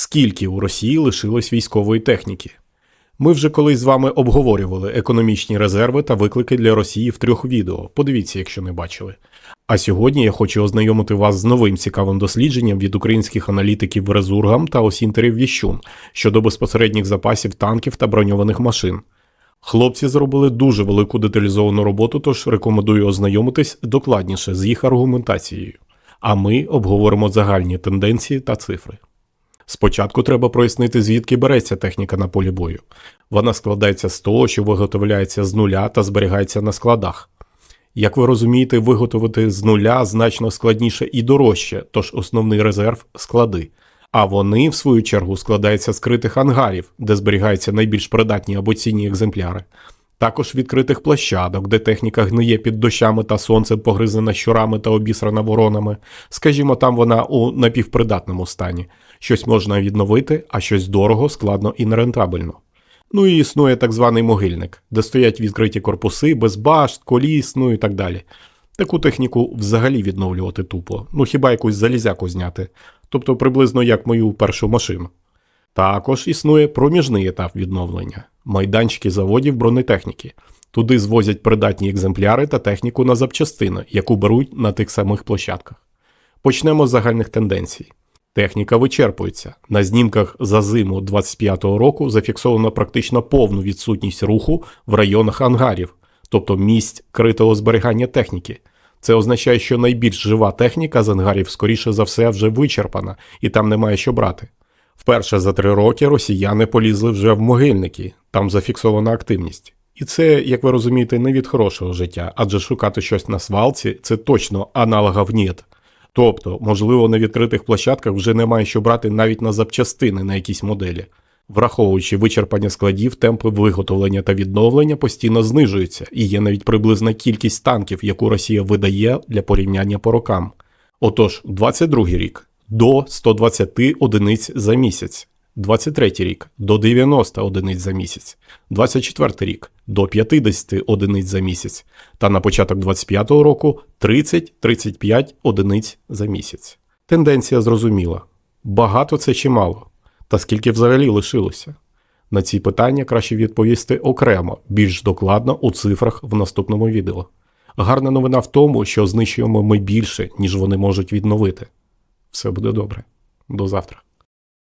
Скільки у Росії лишилось військової техніки? Ми вже колись з вами обговорювали економічні резерви та виклики для Росії в трьох відео. Подивіться, якщо не бачили. А сьогодні я хочу ознайомити вас з новим цікавим дослідженням від українських аналітиків Резургам та осінтерів Віщун щодо безпосередніх запасів танків та броньованих машин. Хлопці зробили дуже велику деталізовану роботу, тож рекомендую ознайомитись докладніше з їх аргументацією. А ми обговоримо загальні тенденції та цифри. Спочатку треба прояснити, звідки береться техніка на полі бою. Вона складається з того, що виготовляється з нуля та зберігається на складах. Як ви розумієте, виготовити з нуля значно складніше і дорожче, тож основний резерв склади. А вони, в свою чергу, складаються з критих ангарів, де зберігаються найбільш придатні або цінні екземпляри. Також відкритих площадок, де техніка гниє під дощами та сонцем, погризана щурами та обісрана воронами. Скажімо, там вона у напівпридатному стані. Щось можна відновити, а щось дорого, складно і нерентабельно. Ну і існує так званий могильник, де стоять відкриті корпуси, без башт, коліс, ну і так далі. Таку техніку взагалі відновлювати тупо, ну хіба якусь залізяку зняти, тобто приблизно як мою першу машину. Також існує проміжний етап відновлення майданчики заводів бронетехніки. Туди звозять придатні екземпляри та техніку на запчастини, яку беруть на тих самих площадках. Почнемо з загальних тенденцій. Техніка вичерпується. На знімках за зиму 25-го року зафіксовано практично повну відсутність руху в районах ангарів, тобто місць критого зберігання техніки. Це означає, що найбільш жива техніка з ангарів, скоріше за все, вже вичерпана, і там немає що брати. Вперше за три роки росіяни полізли вже в могильники, там зафіксована активність. І це, як ви розумієте, не від хорошого життя, адже шукати щось на свалці це точно аналогов нет. Тобто, можливо, на відкритих площадках вже немає що брати навіть на запчастини на якісь моделі. Враховуючи вичерпання складів, темпи виготовлення та відновлення постійно знижуються, і є навіть приблизна кількість танків, яку Росія видає для порівняння по рокам. Отож, 22 рік до 120 одиниць за місяць, 23 рік до 90 одиниць за місяць, 24 рік до 50 одиниць за місяць, та на початок 25 року 30-35 одиниць за місяць. Тенденція зрозуміла. Багато це чи мало? Та скільки взагалі лишилося? На ці питання краще відповісти окремо, більш докладно у цифрах в наступному відео. Гарна новина в тому, що знищуємо ми більше, ніж вони можуть відновити. Все буде добре. До завтра.